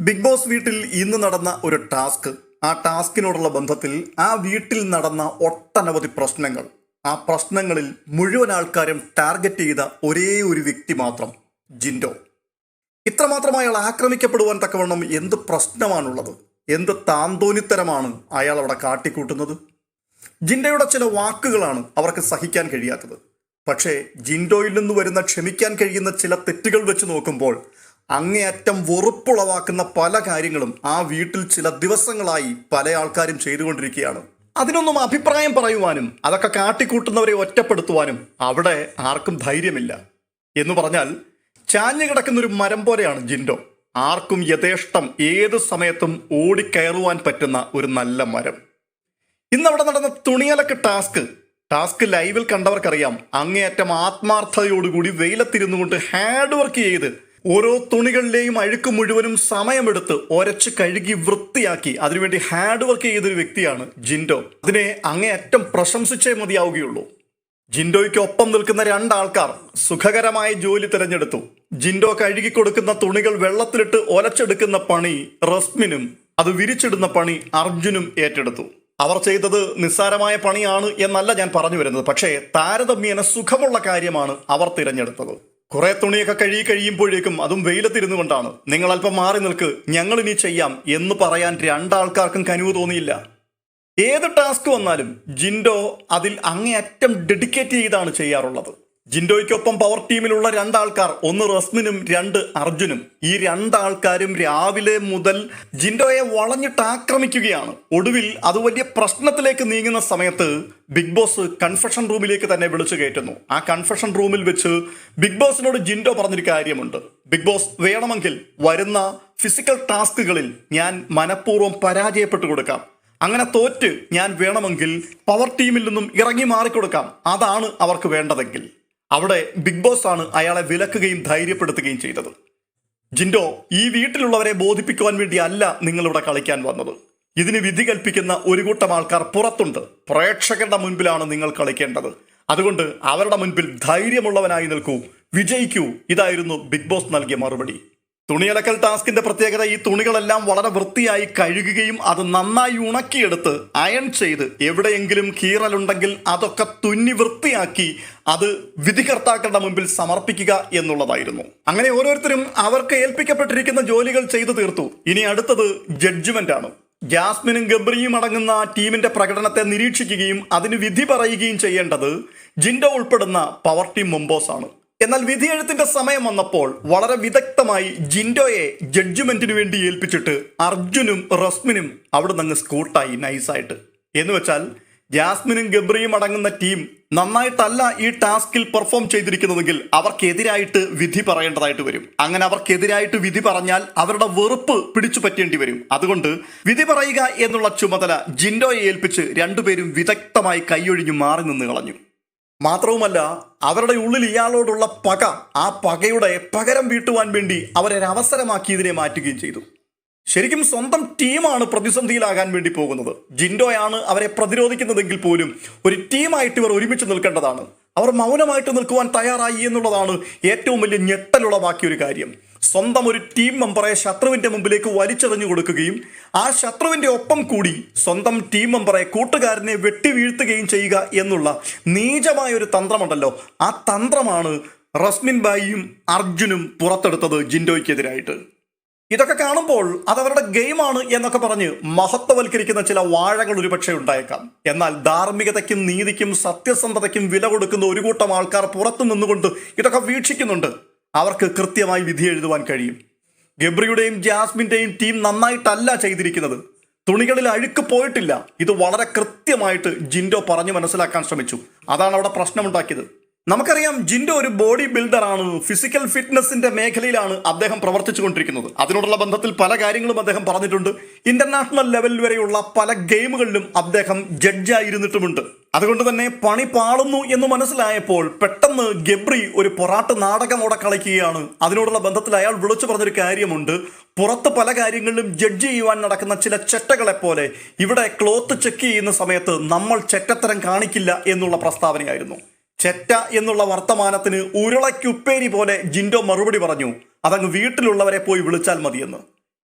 Big boss വീട്ടിൽ ഇന്ന് നടന്ന ഒരു ടാസ്ക്. ആ ടാസ്കിനോടുള്ള ബന്ധത്തിൽ ആ വീട്ടിൽ നടന്ന ഒട്ടനവധി പ്രശ്നങ്ങൾ. ആ പ്രശ്നങ്ങളിൽ മുഴുവൻ ആൾക്കാരും ടാർഗറ്റ് ചെയ്ത ഒരേ ഒരു വ്യക്തി മാത്രം ജിൻഡോ. ഇത്രമാത്രം അയാൾ ആക്രമിക്കപ്പെടുവാൻ തക്കവണ്ണം എന്ത് പ്രശ്നമാണുള്ളത്? എന്ത് താന്തോന്നിത്തരമാണ് അയാൾ അവിടെ കാട്ടിക്കൂട്ടുന്നത്? ജിൻഡോയുടെ ചില വാക്കുകളാണ് അവർക്ക് സഹിക്കാൻ കഴിയാത്തത്. പക്ഷേ ജിൻഡോയിൽ നിന്ന് വരുന്ന ക്ഷമിക്കാൻ കഴിയുന്ന ചില തെറ്റുകൾ വെച്ച് നോക്കുമ്പോൾ അങ്ങേയറ്റം വെറുപ്പുളവാക്കുന്ന പല കാര്യങ്ങളും ആ വീട്ടിൽ ചില ദിവസങ്ങളായി പല ആൾക്കാരും ചെയ്തുകൊണ്ടിരിക്കുകയാണ്. അതിനൊന്നും അഭിപ്രായം പറയുവാനും അതൊക്കെ കാട്ടിക്കൂട്ടുന്നവരെ ഒറ്റപ്പെടുത്തുവാനും അവിടെ ആർക്കും ധൈര്യമില്ല. എന്ന് പറഞ്ഞാൽ ചാഞ്ഞു കിടക്കുന്ന ഒരു മരം പോലെയാണ് ജിൻഡോ. ആർക്കും യഥേഷ്ടം ഏത് സമയത്തും ഓടിക്കയറുവാൻ പറ്റുന്ന ഒരു നല്ല മരം. ഇന്നവിടെ നടന്ന തുണിയലക്ക് ടാസ്ക്. ടാസ്ക് ലൈവിൽ കണ്ടവർക്കറിയാം അങ്ങേയറ്റം ആത്മാർത്ഥതയോടുകൂടി വെയിലത്തിരുന്നു കൊണ്ട് ഹാർഡ് വർക്ക് ചെയ്ത് ഓരോ തുണികളിലെയും അഴുക്ക് മുഴുവനും സമയമെടുത്ത് ഒരച്ച് കഴുകി വൃത്തിയാക്കി. അതിനുവേണ്ടി ഹാർഡ് വർക്ക് ചെയ്തൊരു വ്യക്തിയാണ് ജിൻഡോ. അതിനെ അങ്ങേയറ്റം പ്രശംസിച്ചേ മതിയാവുകയുള്ളൂ. ജിൻഡോയ്ക്ക് ഒപ്പം നിൽക്കുന്ന രണ്ടാൾക്കാർ സുഖകരമായ ജോലി തിരഞ്ഞെടുത്തു. ജിൻഡോ കഴുകി കൊടുക്കുന്ന തുണികൾ വെള്ളത്തിലിട്ട് ഒലച്ചെടുക്കുന്ന പണി റസ്മിനും അത് വിരിച്ചിടുന്ന പണി അർജുനും ഏറ്റെടുത്തു. അവർ ചെയ്തത് നിസ്സാരമായ പണിയാണ് എന്നല്ല ഞാൻ പറഞ്ഞു വരുന്നത്. പക്ഷേ താരതമ്യേന സുഖമുള്ള കാര്യമാണ് അവർ തിരഞ്ഞെടുത്തത്. കുറെ തുണിയൊക്കെ കഴുകി കഴിയുമ്പോഴേക്കും അതും വെയിലത്തിരുന്നു കൊണ്ടാണ്. നിങ്ങൾ അല്പം മാറി നിൽക്ക്. ഞങ്ങൾ ഇനി ചെയ്യാം എന്ന് പറയാൻ രണ്ടാൾക്കാർക്കും കനിവ് തോന്നിയില്ല. ഏത് ടാസ്ക് വന്നാലും ജിൻഡോ അതിൽ അങ്ങേയറ്റം ഡെഡിക്കേറ്റ് ചെയ്താണ് ചെയ്യാറുള്ളത്. ജിൻഡോയ്ക്കൊപ്പം പവർ ടീമിലുള്ള രണ്ടാൾക്കാർ ഒന്ന് റസ്മിനും രണ്ട് അർജുനും. ഈ രണ്ടാൾക്കാരും രാവിലെ മുതൽ ജിൻഡോയെ വളഞ്ഞിട്ട് ആക്രമിക്കുകയാണ്. ഒടുവിൽ അത് വലിയ പ്രശ്നത്തിലേക്ക് നീങ്ങുന്ന സമയത്ത് ബിഗ് ബോസ് കൺഫഷൻ റൂമിലേക്ക് തന്നെ വിളിച്ചു കയറ്റുന്നു. ആ കൺഫഷൻ റൂമിൽ വെച്ച് ബിഗ് ബോസിനോട് ജിൻഡോ പറഞ്ഞൊരു കാര്യമുണ്ട്. ബിഗ് ബോസ് വേണമെങ്കിൽ വരുന്ന ഫിസിക്കൽ ടാസ്കുകളിൽ ഞാൻ മനഃപൂർവം പരാജയപ്പെട്ടു കൊടുക്കാം. അങ്ങനെ തോറ്റ് ഞാൻ വേണമെങ്കിൽ പവർ ടീമിൽ നിന്നും ഇറങ്ങി മാറിക്കൊടുക്കാം. അതാണ് അവർക്ക് വേണ്ടതെങ്കിൽ. അവിടെ ബിഗ് ബോസ് ആണ് അയാളെ വിലക്കുകയും ധൈര്യപ്പെടുത്തുകയും ചെയ്തത്. ജിൻഡോ ഈ വീട്ടിലുള്ളവരെ ബോധിപ്പിക്കുവാൻ വേണ്ടി അല്ല നിങ്ങളിവിടെ കളിക്കാൻ വന്നത്. ഇതിന് വിധി കൽപ്പിക്കുന്ന ഒരു കൂട്ടം ആൾക്കാർ പുറത്തുണ്ട്. പ്രേക്ഷകരുടെ മുൻപിലാണ് നിങ്ങൾ കളിക്കേണ്ടത്. അതുകൊണ്ട് അവരുടെ മുൻപിൽ ധൈര്യമുള്ളവനായി നിൽക്കൂ. വിജയിക്കൂ. ഇതായിരുന്നു ബിഗ് ബോസ് നൽകിയ മറുപടി. തുണിയലക്കൽ ടാസ്കിന്റെ പ്രത്യേകത ഈ തുണികളെല്ലാം വളരെ വൃത്തിയായി കഴുകുകയും അത് നന്നായി ഉണക്കിയെടുത്ത് അയൺ ചെയ്ത് എവിടെയെങ്കിലും കീറലുണ്ടെങ്കിൽ അതൊക്കെ തുന്നി വൃത്തിയാക്കി അത് വിധികർത്താക്കളുടെ മുമ്പിൽ സമർപ്പിക്കുക എന്നുള്ളതായിരുന്നു. അങ്ങനെ ഓരോരുത്തരും അവർക്ക് ഏൽപ്പിക്കപ്പെട്ടിരിക്കുന്ന ജോലികൾ ചെയ്തു തീർത്തു. ഇനി അടുത്തത് ജഡ്ജ്മെന്റ് ആണ്. ജാസ്മിനും ഗബ്രിയും അടങ്ങുന്ന ടീമിന്റെ പ്രകടനത്തെ നിരീക്ഷിക്കുകയും അതിന് വിധി പറയുകയും ചെയ്യേണ്ടത് ജിൻഡോ ഉൾപ്പെടുന്ന പവർ ടീം ആണ്. എന്നാൽ വിധിയെഴുത്തിന്റെ സമയം വന്നപ്പോൾ വളരെ വിദഗ്ധമായി ജിൻഡോയെ ജഡ്ജ്മെന്റിന് വേണ്ടി ഏൽപ്പിച്ചിട്ട് അർജുനും റസ്മിനും അവിടെ നിന്ന് സ്കൂട്ടായി നൈസായിട്ട്. എന്ന് വെച്ചാൽ ജാസ്മിനും ഗബ്രിയും അടങ്ങുന്ന ടീം നന്നായിട്ടല്ല ഈ ടാസ്കിൽ പെർഫോം ചെയ്തിരിക്കുന്നതെങ്കിൽ അവർക്കെതിരായിട്ട് വിധി പറയേണ്ടതായിട്ട് വരും. അങ്ങനെ അവർക്കെതിരായിട്ട് വിധി പറഞ്ഞാൽ അവരുടെ വെറുപ്പ് പിടിച്ചു പറ്റേണ്ടി വരും. അതുകൊണ്ട് വിധി പറയുക എന്നുള്ള ചുമതല ജിൻഡോയെ ഏൽപ്പിച്ച് രണ്ടുപേരും വിദഗ്ധമായി കൈയൊഴിഞ്ഞു മാറി നിന്ന് കളഞ്ഞു. മാത്രവുമല്ല അവരുടെ ഉള്ളിൽ ഇയാളോടുള്ള പക ആ പകയുടെ പകരം വീട്ടുവാൻ വേണ്ടി അവരെ അവസരമാക്കി ഇതിനെ മാറ്റുകയും ചെയ്തു. ശരിക്കും സ്വന്തം ടീമാണ് പ്രതിസന്ധിയിലാകാൻ വേണ്ടി പോകുന്നത്. ജിൻഡോയാണ് അവരെ പ്രതിരോധിക്കുന്നതെങ്കിൽ പോലും ഒരു ടീമായിട്ട് ഇവർ ഒരുമിച്ച് നിൽക്കേണ്ടതാണ്. അവർ മൗനമായിട്ട് നിൽക്കുവാൻ തയ്യാറായി എന്നുള്ളതാണ് ഏറ്റവും വലിയ ഞെട്ടലുളവാക്കിയ ഒരു കാര്യം. സ്വന്തം ഒരു ടീം മെമ്പറെ ശത്രുവിന്റെ മുമ്പിലേക്ക് വലിച്ചെറിഞ്ഞു കൊടുക്കുകയും ആ ശത്രുവിന്റെ ഒപ്പം കൂടി സ്വന്തം ടീം മെമ്പറെ കൂട്ടുകാരനെ വെട്ടി വീഴ്ത്തുകയും ചെയ്യുക എന്നുള്ള നീചമായ ഒരു തന്ത്രമുണ്ടല്ലോ. ആ തന്ത്രമാണ് റസ്മിൻ ബായിയും അർജുനും പുറത്തെടുത്തത് ജിൻഡോയ്ക്കെതിരായിട്ട്. ഇതൊക്കെ കാണുമ്പോൾ അതവരുടെ ഗെയിമാണ് എന്നൊക്കെ പറഞ്ഞ് മഹത്വവൽക്കരിക്കുന്ന ചില വാഴകൾ ഒരുപക്ഷെ ഉണ്ടായേക്കാം. എന്നാൽ ധാർമ്മികതയ്ക്കും നീതിക്കും സത്യസന്ധതയ്ക്കും വില കൊടുക്കുന്ന ഒരു കൂട്ടം ആൾക്കാർ പുറത്തു നിന്നുകൊണ്ട് ഇതൊക്കെ വീക്ഷിക്കുന്നുണ്ട്. അവർക്ക് കൃത്യമായി വിധി എഴുതുവാൻ കഴിയും. ഗബ്രിയുടെയും ജാസ്മിന്റെയും ടീം നന്നായിട്ടല്ല ചെയ്തിരിക്കുന്നത്. തുണികളിൽ അഴുക്ക് പോയിട്ടില്ല. ഇത് വളരെ കൃത്യമായിട്ട് ജിൻഡോ പറഞ്ഞു മനസ്സിലാക്കാൻ ശ്രമിച്ചു. അതാണ് അവിടെ പ്രശ്നമുണ്ടാക്കിയത്. നമുക്കറിയാം ജിൻഡോ ഒരു ബോഡി ബിൽഡറാണ് ഫിസിക്കൽ ഫിറ്റ്നസിന്റെ മേഖലയിലാണ് അദ്ദേഹം പ്രവർത്തിച്ചുകൊണ്ടിരിക്കുന്നത്. അതിനോടുള്ള ബന്ധത്തിൽ പല കാര്യങ്ങളും അദ്ദേഹം പറഞ്ഞിട്ടുണ്ട്. ഇന്റർനാഷണൽ ലെവൽ വരെയുള്ള പല ഗെയിമുകളിലും അദ്ദേഹം ജഡ്ജായിരുന്നിട്ടുമുണ്ട് അതുകൊണ്ട് തന്നെ പണി പാളുന്നു എന്ന് മനസ്സിലായപ്പോൾ പെട്ടെന്ന് ഗബ്രി ഒരു പൊറാട്ട് നാടകം അവിടെ കളിക്കുകയാണ്. അതിനോടുള്ള ബന്ധത്തിൽ അയാൾ വിളിച്ചു പറഞ്ഞൊരു കാര്യമുണ്ട്. പുറത്ത് പല കാര്യങ്ങളിലും ജഡ്ജ് ചെയ്യുവാൻ നടക്കുന്ന ചില ചെറ്റകളെ പോലെ ഇവിടെ ക്ലോത്ത് ചെക്ക് ചെയ്യുന്ന സമയത്ത് നമ്മൾ ചെറ്റത്തരം കാണിക്കില്ല എന്നുള്ള പ്രസ്താവനയായിരുന്നു. ചെറ്റ എന്നുള്ള വർത്തമാനത്തിന് ഉരുളയ്ക്കുപ്പേരി പോലെ ജിൻഡോ മറുപടി പറഞ്ഞു. അതങ്ങ് വീട്ടിലുള്ളവരെ പോയി വിളിച്ചാൽ മതിയെന്ന്.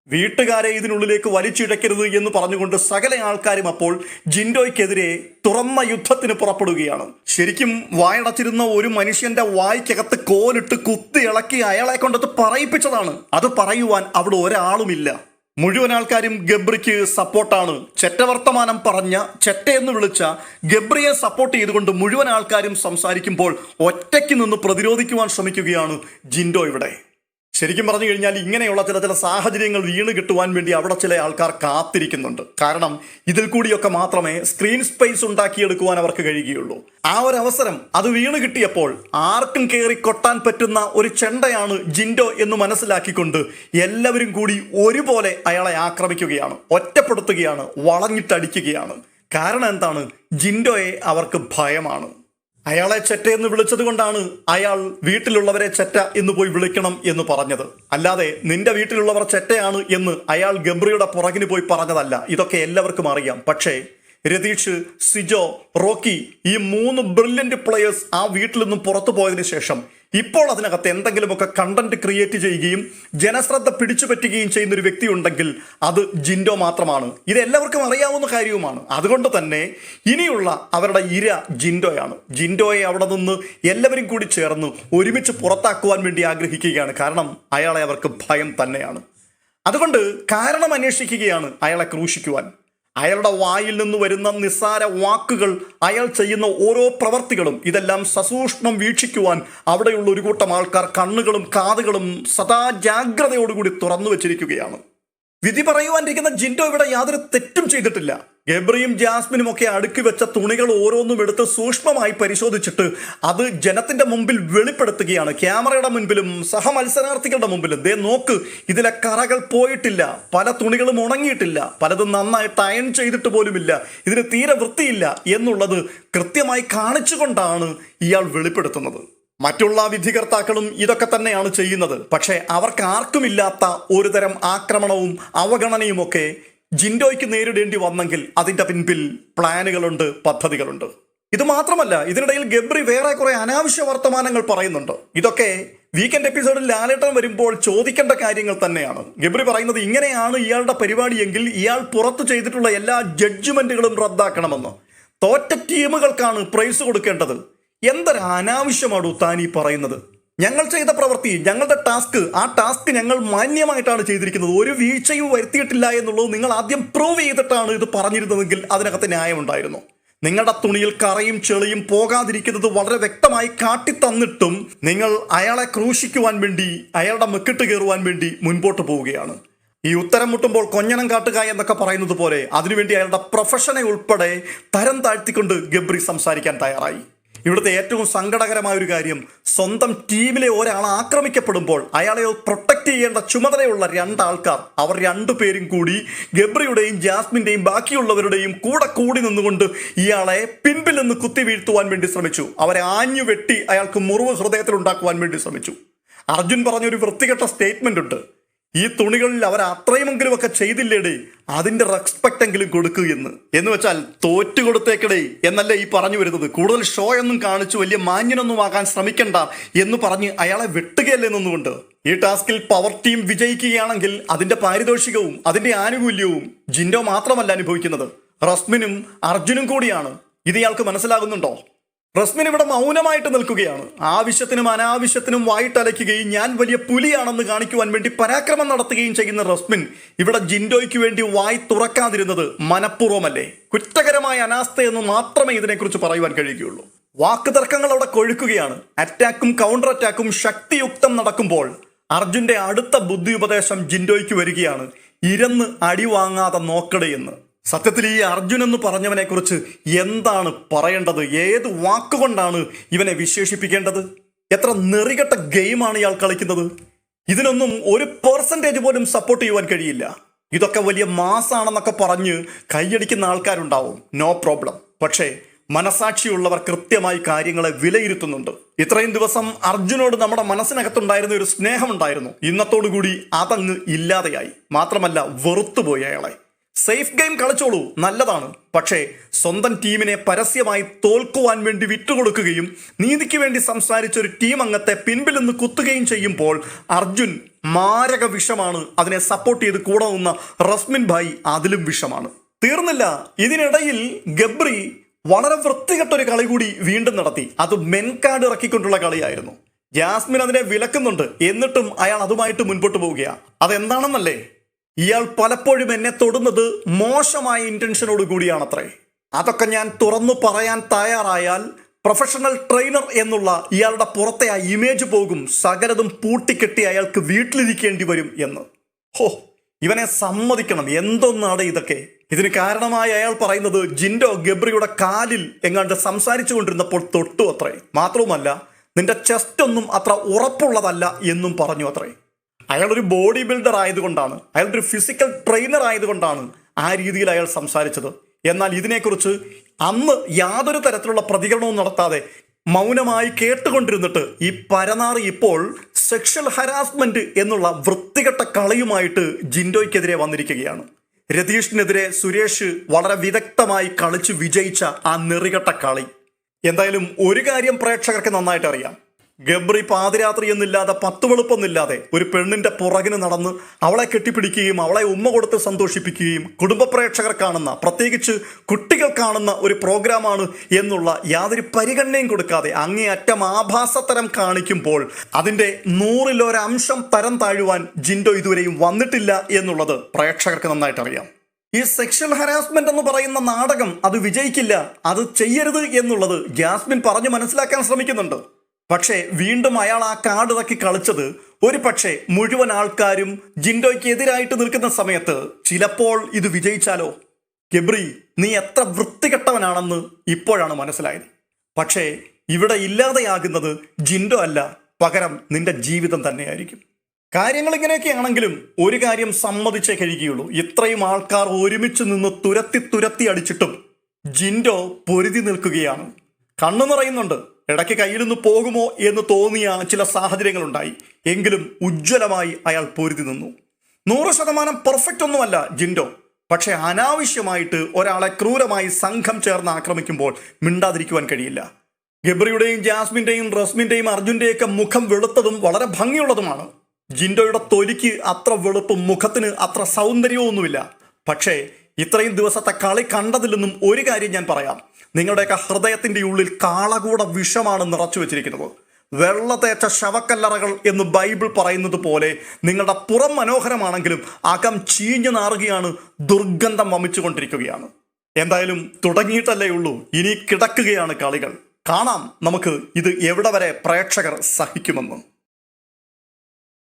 വീട്ടുകാരെ ഇതിനുള്ളിലേക്ക് വലിച്ചിഴക്കരുത് എന്ന് പറഞ്ഞുകൊണ്ട് സകല ആൾക്കാരും അപ്പോൾ ജിൻഡോയ്ക്കെതിരെ തുറന്ന യുദ്ധത്തിന് പുറപ്പെടുകയാണ്. ശരിക്കും വായടച്ചിരുന്ന ഒരു മനുഷ്യന്റെ വായ്ക്കകത്ത് കോലിട്ട് കുത്തി ഇളക്കി അയാളെ കൊണ്ടത് പറയിപ്പിച്ചതാണ്. അത് പറയുവാൻ അവിടെ ഒരാളുമില്ല. മുഴുവൻ ആൾക്കാരും ഗബ്രിക്ക് സപ്പോർട്ടാണ്. ചെറ്റവർത്തമാനം പറഞ്ഞ ചെറ്റയെന്ന് വിളിച്ച ഗബ്രിയെ സപ്പോർട്ട് ചെയ്തുകൊണ്ട് മുഴുവൻ ആൾക്കാരും സംസാരിക്കുമ്പോൾ ഒറ്റയ്ക്ക് നിന്ന് പ്രതിരോധിക്കുവാൻ ശ്രമിക്കുകയാണ് ജിൻഡോ ഇവിടെ. ശരിക്കും പറഞ്ഞു കഴിഞ്ഞാൽ ഇങ്ങനെയുള്ള ചില ചില സാഹചര്യങ്ങൾ വീണ് കിട്ടുവാൻ വേണ്ടി അവിടെ ചില ആൾക്കാർ കാത്തിരിക്കുന്നുണ്ട്. കാരണം ഇതിൽ കൂടിയൊക്കെ മാത്രമേ സ്ക്രീൻ സ്പേസ് ഉണ്ടാക്കിയെടുക്കുവാൻ അവർക്ക് കഴിയുകയുള്ളൂ. ആ ഒരു അവസരം അത് വീണ് കിട്ടിയപ്പോൾ ആർക്കും കയറി കൊട്ടാൻ പറ്റുന്ന ഒരു ചെണ്ടയാണ് ജിൻഡോ എന്ന് മനസ്സിലാക്കിക്കൊണ്ട് എല്ലാവരും കൂടി ഒരുപോലെ അയാളെ ആക്രമിക്കുകയാണ് ഒറ്റപ്പെടുത്തുകയാണ് വളഞ്ഞിട്ടടിക്കുകയാണ്. കാരണം എന്താണ്? ജിൻഡോയെ അവർക്ക് ഭയമാണ്. അയാളെ ചെറ്റ എന്ന് വിളിച്ചത് കൊണ്ടാണ് അയാൾ വീട്ടിലുള്ളവരെ ചെറ്റ എന്ന് പോയി വിളിക്കണം എന്ന് പറഞ്ഞത്. അല്ലാതെ നിന്റെ വീട്ടിലുള്ളവർ ചെറ്റയാണ് എന്ന് അയാൾ ഗംബ്രിയുടെ പുറകിന് പോയി പറഞ്ഞതല്ല. ഇതൊക്കെ എല്ലാവർക്കും അറിയാം. പക്ഷേ രതീഷ് സിജോ റോക്കി ഈ മൂന്ന് ബ്രില്യന്റ് പ്ലേയേഴ്സ് ആ വീട്ടിൽ നിന്നും പുറത്തു പോയതിനു ശേഷം ഇപ്പോൾ അതിനകത്ത് എന്തെങ്കിലുമൊക്കെ കണ്ടന്റ് ക്രിയേറ്റ് ചെയ്യുകയും ജനശ്രദ്ധ പിടിച്ചു പറ്റുകയും ചെയ്യുന്ന ഒരു വ്യക്തി ഉണ്ടെങ്കിൽ അത് ജിൻഡോ മാത്രമാണ്. ഇത് എല്ലാവർക്കും അറിയാവുന്ന കാര്യവുമാണ്. അതുകൊണ്ട് തന്നെ ഇനിയുള്ള അവരുടെ ഇര ജിൻഡോയാണ്. ജിൻഡോയെ അവിടെ നിന്ന് എല്ലാവരും കൂടി ചേർന്ന് ഒരുമിച്ച് പുറത്താക്കുവാൻ വേണ്ടി ആഗ്രഹിക്കുകയാണ്. കാരണം അയാളെ അവർക്ക് ഭയം തന്നെയാണ്. അതുകൊണ്ട് കാരണം അന്വേഷിക്കുകയാണ് അയാളെ ക്രൂശിക്കുവാൻ. അയാളുടെ വായിൽ നിന്ന് വരുന്ന നിസ്സാര വാക്കുകൾ അയാൾ ചെയ്യുന്ന ഓരോ പ്രവർത്തികളും ഇതെല്ലാം സസൂക്ഷ്മം വീക്ഷിക്കുവാൻ അവിടെയുള്ള ഒരു കൂട്ടം ആൾക്കാർ കണ്ണുകളും കാതുകളും സദാ ജാഗ്രതയോടുകൂടി തുറന്നു വെച്ചിരിക്കുകയാണ്. വിധി പറയുവാനിരിക്കുന്ന ജിൻഡോ ഇവിടെ യാതൊരു തെറ്റും ചെയ്തിട്ടില്ല. ഗബ്രിയും ജാസ്മിനും ഒക്കെ അടുക്കി വെച്ച തുണികൾ ഓരോന്നും എടുത്ത് സൂക്ഷ്മമായി പരിശോധിച്ചിട്ട് അത് ജനത്തിന്റെ മുമ്പിൽ വെളിപ്പെടുത്തുകയാണ്. ക്യാമറയുടെ മുൻപിലും സഹമത്സരാർത്ഥികളുടെ മുമ്പിലും. ദേ നോക്ക് ഇതിലെ കറകൾ പോയിട്ടില്ല. പല തുണികളും ഉണങ്ങിയിട്ടില്ല. പലതും നന്നായി അയൺ ചെയ്തിട്ട് പോലുമില്ല. ഇതിന് തീരെ വൃത്തിയില്ല എന്നുള്ളത് കൃത്യമായി കാണിച്ചുകൊണ്ടാണ് ഇയാൾ വെളിപ്പെടുത്തുന്നത്. മറ്റുള്ള വിധികർത്താക്കളും ഇതൊക്കെ തന്നെയാണ് ചെയ്യുന്നത്. പക്ഷേ അവർക്ക് ആർക്കുമില്ലാത്ത ഒരുതരം ആക്രമണവും അവഗണനയുമൊക്കെ ജിൻഡോയ്ക്ക് നേരിടേണ്ടി വന്നെങ്കിൽ അതിന്റെ പിൻപിൽ പ്ലാനുകളുണ്ട് പദ്ധതികളുണ്ട്. ഇത് മാത്രമല്ല ഇതിനിടയിൽ ഗബ്രി വേറെ കുറെ അനാവശ്യ വർത്തമാനങ്ങൾ പറയുന്നുണ്ട്. ഇതൊക്കെ വീക്കെൻഡ് എപ്പിസോഡിൽ ലാലേട്ടൻ വരുമ്പോൾ ചോദിക്കേണ്ട കാര്യങ്ങൾ തന്നെയാണ്. ഗബ്രി പറയുന്നത് ഇങ്ങനെയാണ് ഇയാളുടെ പരിപാടിയെങ്കിൽ ഇയാൾ പുറത്തു ചെയ്തിട്ടുള്ള എല്ലാ ജഡ്ജ്മെന്റുകളും റദ്ദാക്കണമെന്ന്. തോറ്റ ടീമുകൾക്കാണ് പ്രൈസ് കൊടുക്കേണ്ടത്. എന്തൊരു അനാവശ്യമാണോ ഈ പറയുന്നത്? ഞങ്ങൾ ചെയ്ത പ്രവൃത്തി ഞങ്ങളുടെ ടാസ്ക് ആ ടാസ്ക് ഞങ്ങൾ മാന്യമായിട്ടാണ് ചെയ്തിരിക്കുന്നത്. ഒരു വീഴ്ചയും വരുത്തിയിട്ടില്ല എന്നുള്ളത് നിങ്ങൾ ആദ്യം പ്രൂവ് ചെയ്തിട്ടാണ് ഇത് പറഞ്ഞിരുന്നതെങ്കിൽ അതിനകത്ത് ന്യായമുണ്ടായിരുന്നു. നിങ്ങളുടെ തുണിയിൽ കറയും ചെളിയും പോകാതിരിക്കുന്നത് വളരെ വ്യക്തമായി കാട്ടിത്തന്നിട്ടും നിങ്ങൾ അയാളെ ക്രൂശിക്കുവാൻ വേണ്ടി അയാളുടെ മെക്കിട്ട് കയറുവാൻ വേണ്ടി മുൻപോട്ട് പോവുകയാണ്. ഈ ഉത്തരം മുട്ടുമ്പോൾ കൊഞ്ഞനം കാട്ടുക എന്നൊക്കെ പറയുന്നത് പോലെ അതിനുവേണ്ടി അയാളുടെ പ്രൊഫഷനെ ഉൾപ്പെടെ തരം താഴ്ത്തിക്കൊണ്ട് ഗബ്രി സംസാരിക്കാൻ തയ്യാറായി. ഇവിടുത്തെ ഏറ്റവും സങ്കടകരമായ ഒരു കാര്യം സ്വന്തം ടീമിലെ ഒരാൾ ആക്രമിക്കപ്പെടുമ്പോൾ അയാളെ പ്രൊട്ടക്ട് ചെയ്യേണ്ട ചുമതലയുള്ള രണ്ടാൾക്കാർ അവർ രണ്ടുപേരും കൂടി ഗബ്രിയുടെയും ജാസ്മിന്റെയും ബാക്കിയുള്ളവരുടെയും കൂടെ കൂടി നിന്നുകൊണ്ട് ഇയാളെ പിൻപിൽ നിന്ന് കുത്തി വീഴ്ത്തുവാൻ വേണ്ടി ശ്രമിച്ചു. അവരെ ആഞ്ഞു വെട്ടി അയാൾക്ക് മുറിവ് ഹൃദയത്തിൽ ഉണ്ടാക്കുവാൻ വേണ്ടി ശ്രമിച്ചു. അർജുൻ പറഞ്ഞൊരു വൃത്തികെട്ട സ്റ്റേറ്റ്മെന്റ് ഉണ്ട്. ഈ തുണികളിൽ അവർ അത്രയുമെങ്കിലും ഒക്കെ ചെയ്തില്ലേടേ? അതിന്റെ റെസ്പെക്ട് എങ്കിലും കൊടുക്കുക എന്ന്. എന്ന് വെച്ചാൽ തോറ്റു കൊടുത്തേക്കടേ എന്നല്ല ഈ പറഞ്ഞു വരുന്നത്. കൂടുതൽ ഷോ ഒന്നും കാണിച്ചു വലിയ മാന്യനൊന്നും ആകാൻ ശ്രമിക്കണ്ട എന്ന് പറഞ്ഞ് അയാളെ വെട്ടുകയല്ലേ നിന്നുകൊണ്ട്. ഈ ടാസ്കിൽ പവർ ടീം വിജയിക്കുകയാണെങ്കിൽ അതിന്റെ പാരിതോഷികവും അതിന്റെ ആനുകൂല്യവും ജിൻഡോ മാത്രമല്ല അനുഭവിക്കുന്നത്. റസ്മിനും അർജുനും കൂടിയാണ്. ഇത് ഇയാൾക്ക് മനസ്സിലാകുന്നുണ്ടോ? റസ്മിൻ ഇവിടെ മൗനമായിട്ട് നിൽക്കുകയാണ്. ആവശ്യത്തിനും അനാവശ്യത്തിനും വായിട്ടലയ്ക്കുകയും ഞാൻ വലിയ പുലിയാണെന്ന് കാണിക്കുവാൻ വേണ്ടി പരാക്രമം നടത്തുകയും ചെയ്യുന്ന റസ്മിൻ ഇവിടെ ജിൻഡോയ്ക്ക് വേണ്ടി വായി തുറക്കാതിരുന്നത് മനഃപൂർവമല്ലേ? കുറ്റകരമായ അനാസ്ഥയെന്ന് മാത്രമേ ഇതിനെക്കുറിച്ച് പറയുവാൻ കഴിയുകയുള്ളൂ. വാക്ക് തർക്കങ്ങൾ അവിടെ കൊഴുക്കുകയാണ്. അറ്റാക്കും കൗണ്ടർ അറ്റാക്കും ശക്തിയുക്തം നടക്കുമ്പോൾ അർജുന്റെ അടുത്ത ബുദ്ധി ഉപദേശം ജിൻഡോയ്ക്ക് വരികയാണ്. ഇരന്ന് അടിവാങ്ങാതെ നോക്കടയെന്ന്. സത്യത്തിൽ ഈ അർജുൻ എന്ന് പറഞ്ഞവനെ കുറിച്ച് എന്താണ് പറയേണ്ടത്? ഏത് വാക്കുകൊണ്ടാണ് ഇവനെ വിശേഷിപ്പിക്കേണ്ടത്? എത്ര നെറികെട്ട ഗെയിമാണ് ഇയാൾ കളിക്കുന്നത്? ഇതിനൊന്നും ഒരു പെർസെന്റേജ് പോലും സപ്പോർട്ട് ചെയ്യുവാൻ കഴിയില്ല. ഇതൊക്കെ വലിയ മാസാണെന്നൊക്കെ പറഞ്ഞ് കൈയടിക്കുന്ന ആൾക്കാരുണ്ടാവും. നോ പ്രോബ്ലം പക്ഷേ മനസാക്ഷിയുള്ളവർ കൃത്യമായി കാര്യങ്ങളെ വിലയിരുത്തുന്നുണ്ട്. ഇത്രയും ദിവസം അർജുനോട് നമ്മുടെ മനസ്സിനകത്തുണ്ടായിരുന്ന ഒരു സ്നേഹമുണ്ടായിരുന്നു. ഇന്നത്തോടുകൂടി അതങ്ങ് ഇല്ലാതെയായി. മാത്രമല്ല വെറുത്തുപോയി അയാളെ. സേഫ് ഗെയിം കളിച്ചോളൂ. നല്ലതാണ്. പക്ഷേ സ്വന്തം ടീമിനെ പരസ്യമായി തോൽക്കുവാൻ വേണ്ടി വിട്ടുകൊടുക്കുകയും നീതിക്ക് വേണ്ടി സംസാരിച്ച ഒരു ടീം അംഗത്തെ പിൻപിൽ നിന്ന് കുത്തുകയും ചെയ്യുമ്പോൾ അർജുൻ മാരക വിഷമാണ് അതിനെ സപ്പോർട്ട് ചെയ്ത് കൂടെ നിന്ന റസ്മിൻ ഭായ് അതിലും വിഷമാണ്. തീർന്നില്ല. ഇതിനിടയിൽ ഗബ്രി വളരെ വൃത്തികെട്ട ഒരു കളി കൂടി വീണ്ടും നടത്തി. അത് മെൻകാർഡ് ഇറക്കിക്കൊണ്ടുള്ള കളിയായിരുന്നു. ജാസ്മിൻ അതിനെ വിലക്കുന്നുണ്ട്. എന്നിട്ടും അയാൾ അതുമായിട്ട് മുൻപോട്ട് പോവുകയാണ് അതെന്താണെന്നല്ലേ? ഇയാൾ പലപ്പോഴും എന്നെ തൊടുന്നത് മോശമായ ഇന്റൻഷനോട് കൂടിയാണത്രേ. അതൊക്കെ ഞാൻ തുറന്നു പറയാൻ തയ്യാറായാൽ പ്രൊഫഷണൽ ട്രെയിനർ എന്നുള്ള ഇയാളുടെ പുറത്തെ ആ ഇമേജ് പോകും സകലതും പൂട്ടിക്കെട്ടി അയാൾക്ക് വീട്ടിലിരിക്കേണ്ടി വരും എന്ന്. ഹോ ഇവനെ സമ്മതിക്കണം എന്തൊന്നാണ് ഇതൊക്കെ. ഇതിന് കാരണമായി അയാൾ പറയുന്നത് ജിൻഡോ ഗബ്രിയുടെ കാലിൽ എങ്ങാണ്ട് സംസാരിച്ചു കൊണ്ടിരുന്നപ്പോൾ തൊട്ടു അത്രേ. മാത്രവുമല്ല നിന്റെ ചെസ്റ്റ് ഒന്നും അത്ര ഉറപ്പുള്ളതല്ല എന്നും പറഞ്ഞു അത്രേ. അയാൾ ഒരു ബോഡി ബിൽഡർ ആയതുകൊണ്ടാണ് അയാൾ ഒരു ഫിസിക്കൽ ട്രെയിനർ ആയതുകൊണ്ടാണ് ആ രീതിയിൽ അയാൾ സംസാരിച്ചത്. എന്നാൽ ഇതിനെക്കുറിച്ച് അന്ന് യാതൊരു തരത്തിലുള്ള പ്രതികരണവും നടത്താതെ മൗനമായി കേട്ടുകൊണ്ടിരുന്നിട്ട് ഈ പരനാറി ഇപ്പോൾ സെക്ഷൽ ഹരാസ്മെന്റ് എന്നുള്ള വൃത്തികെട്ട കളിയുമായിട്ട് ജിൻഡോയ്ക്കെതിരെ വന്നിരിക്കുകയാണ്. രതീഷിനെതിരെ സുരേഷ് വളരെ വിദഗ്ധമായി കളിച്ച് വിജയിച്ച ആ നെറികെട്ട കളി. എന്തായാലും ഒരു കാര്യം പ്രേക്ഷകർക്ക് നന്നായിട്ട് അറിയാം ഗബ്രി പാതിരാത്രി എന്നില്ലാതെ പത്ത് വെളുപ്പൊന്നില്ലാതെ ഒരു പെണ്ണിന്റെ പുറകിന് നടന്ന് അവളെ കെട്ടിപ്പിടിക്കുകയും അവളെ ഉമ്മ കൊടുത്ത് സന്തോഷിപ്പിക്കുകയും കുടുംബ പ്രേക്ഷകർ കാണുന്ന പ്രത്യേകിച്ച് കുട്ടികൾ കാണുന്ന ഒരു പ്രോഗ്രാമാണ് എന്നുള്ള യാതൊരു പരിഗണനയും കൊടുക്കാതെ അങ്ങേയറ്റം ആഭാസത്തരം കാണിക്കുമ്പോൾ അതിന്റെ നൂറിലൊരംശം തരം താഴുവാൻ ജിൻഡോ ഇതുവരെയും വന്നിട്ടില്ല എന്നുള്ളത് പ്രേക്ഷകർക്ക് നന്നായിട്ട് അറിയാം ഈ സെക്ഷൽ ഹരാസ്മെന്റ് എന്ന് പറയുന്ന നാടകം അത് വിജയിക്കില്ല അത് ചെയ്യരുത് എന്നുള്ളത് ജാസ്മിൻ പറഞ്ഞു മനസ്സിലാക്കാൻ ശ്രമിക്കുന്നുണ്ട്. പക്ഷേ വീണ്ടും അയാൾ ആ കാർഡ് ഇറക്കി കളിച്ചത് ഒരു പക്ഷേ മുഴുവൻ ആൾക്കാരും ജിൻഡോയ്ക്ക് എതിരായിട്ട് നിൽക്കുന്ന സമയത്ത്. ചിലപ്പോൾ ഇത് വിജയിച്ചാലോ? ഗബ്രി നീ എത്ര വൃത്തികെട്ടവനാണെന്ന് ഇപ്പോഴാണ് മനസ്സിലായത്. പക്ഷേ ഇവിടെ ഇല്ലാതെയാകുന്നത് ജിൻഡോ അല്ല. പകരം നിന്റെ ജീവിതം തന്നെയായിരിക്കും. കാര്യങ്ങൾ ഇങ്ങനെയൊക്കെ ആണെങ്കിലും ഒരു കാര്യം സമ്മതിച്ചേ കഴിയുകയുള്ളൂ. ഇത്രയും ആൾക്കാർ ഒരുമിച്ച് നിന്ന് തുരത്തി തുരത്തി അടിച്ചിട്ടും ജിൻഡോ പൊരുതി നിൽക്കുകയാണ്. കണ്ണു നിറയുന്നുണ്ട്. ഇടയ്ക്ക് കയ്യിൽ നിന്ന് പോകുമോ എന്ന് തോന്നിയ ചില സാഹചര്യങ്ങളുണ്ടായി. എങ്കിലും ഉജ്ജ്വലമായി അയാൾ പൊരുതി നിന്നു. നൂറ് ശതമാനം പെർഫെക്റ്റ് ഒന്നുമല്ല ജിൻഡോ. പക്ഷെ അനാവശ്യമായിട്ട് ഒരാളെ ക്രൂരമായി സംഘം ചേർന്ന് ആക്രമിക്കുമ്പോൾ മിണ്ടാതിരിക്കുവാൻ കഴിയില്ല. ഗബ്രിയുടെയും ജാസ്മിന്റെയും റസ്മിന്റെയും അർജുന്റെയൊക്കെ മുഖം വെളുത്തതും വളരെ ഭംഗിയുള്ളതുമാണ്. ജിൻഡോയുടെ തൊലിക്ക് അത്ര വെളുപ്പും മുഖത്തിന് അത്ര സൗന്ദര്യവും ഒന്നുമില്ല പക്ഷേ ഇത്രയും ദിവസത്തെ കളി കണ്ടതിൽ നിന്നും ഒരു കാര്യം ഞാൻ പറയാം. നിങ്ങളുടെയൊക്കെ ഹൃദയത്തിന്റെ ഉള്ളിൽ കാളകൂട വിഷമാണ് നിറച്ചു വെച്ചിരിക്കുന്നത്. വെള്ള തേച്ച ശവക്കല്ലറകൾ എന്ന് ബൈബിൾ പറയുന്നത് പോലെ നിങ്ങളുടെ പുറം മനോഹരമാണെങ്കിലും അകം ചീഞ്ഞു നാറുകയാണ് ദുർഗന്ധം വമിച്ചുകൊണ്ടിരിക്കുകയാണ് എന്തായാലും തുടങ്ങിയിട്ടല്ലേ ഉള്ളൂ. ഇനി കിടക്കുകയാണ് കളികൾ. കാണാം നമുക്ക് ഇത് എവിടെ വരെ പ്രേക്ഷകർ സഹിക്കുമെന്ന്.